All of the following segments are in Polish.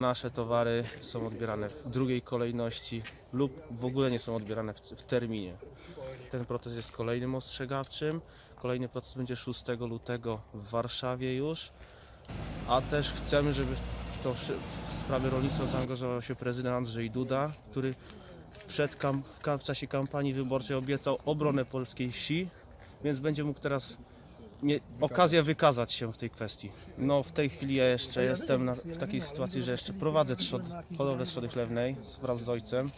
Nasze towary są odbierane w drugiej kolejności lub w ogóle nie są odbierane w, w terminie. Ten protest jest kolejnym ostrzegawczym. Kolejny protest będzie 6 lutego w Warszawie już. A też chcemy, żeby w, to, w sprawy rolnictwa zaangażował się prezydent Andrzej Duda, który przed w czasie kampanii wyborczej obiecał obronę polskiej wsi, więc będzie mógł teraz nie, okazję wykazać się w tej kwestii. No w tej chwili ja jeszcze jestem na, w takiej sytuacji, że jeszcze prowadzę trzod, hodowlę trzody chlewnej wraz z ojcem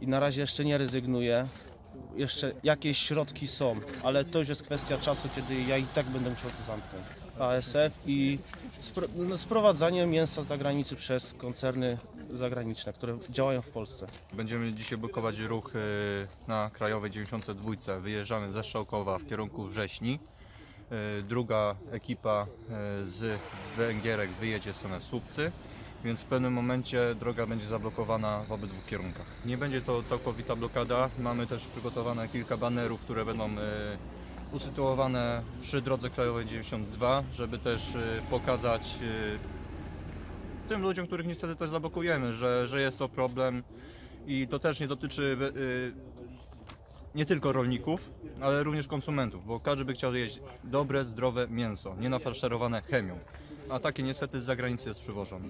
i na razie jeszcze nie rezygnuję. Jeszcze jakieś środki są, ale to już jest kwestia czasu, kiedy ja i tak będę musiał to zamknąć. ASF i no, sprowadzanie mięsa z zagranicy przez koncerny zagraniczne, które działają w Polsce. Będziemy dzisiaj blokować ruch y, na Krajowej 92. Wyjeżdżamy ze Strzałkowa w kierunku Wrześni. Y, Druga ekipa y, z Węgierek wyjedzie w stronę Słupcy, więc w pewnym momencie droga będzie zablokowana w obydwu kierunkach. Nie będzie to całkowita blokada. Mamy też przygotowane kilka banerów, które będą y, usytuowane przy drodze krajowej 92, żeby też pokazać tym ludziom, których niestety też zablokujemy, że, że jest to problem i to też nie dotyczy nie tylko rolników, ale również konsumentów, bo każdy by chciał jeść dobre, zdrowe mięso, nie nafaszerowane chemią, a takie niestety z zagranicy jest przywożone.